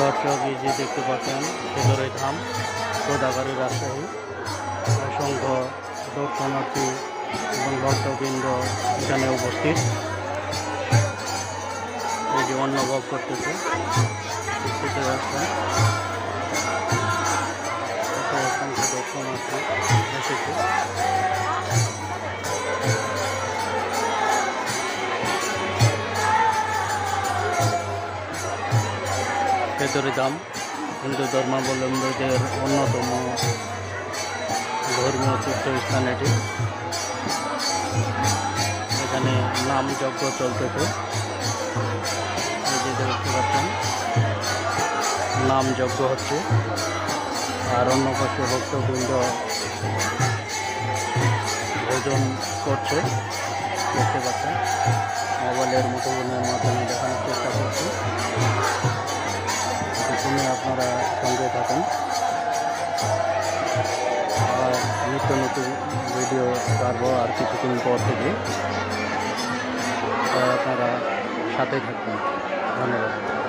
দর্শক এই যে দেখতে পাচ্ছেন, ভেতরে ধাম গোদাগাড়ি রাজশাহী অসংখ্য দর্শনার্থী এবং ভক্তবৃন্দ এখানে উপস্থিত। এই যে অনুভব করতেছে দেখতে পাচ্ছেন অসংখ্য দর্শনার্থী এসেছে। ভেতরে দাম হিন্দু ধর্মাবলম্বীদের অন্যতম ধর্মীয় তীর্থস্থান এটি। এখানে নাম যজ্ঞ চলতেছে। নাম যজ্ঞ হচ্ছে। আর অন্য পাশে ভক্তবৃন্দ ভোজন করছে। দেখতে পাচ্ছেন। মোবাইলের মুঠোফোনের মাধ্যমে দেখানোর চেষ্টা করছি। শুনে আপনারা সঙ্গে থাকেন। আর নিত্য নতুন ভিডিও ছাড়বো আর কিছুদিন পর থেকে। আপনারা সাথে থাকবেন। ধন্যবাদ।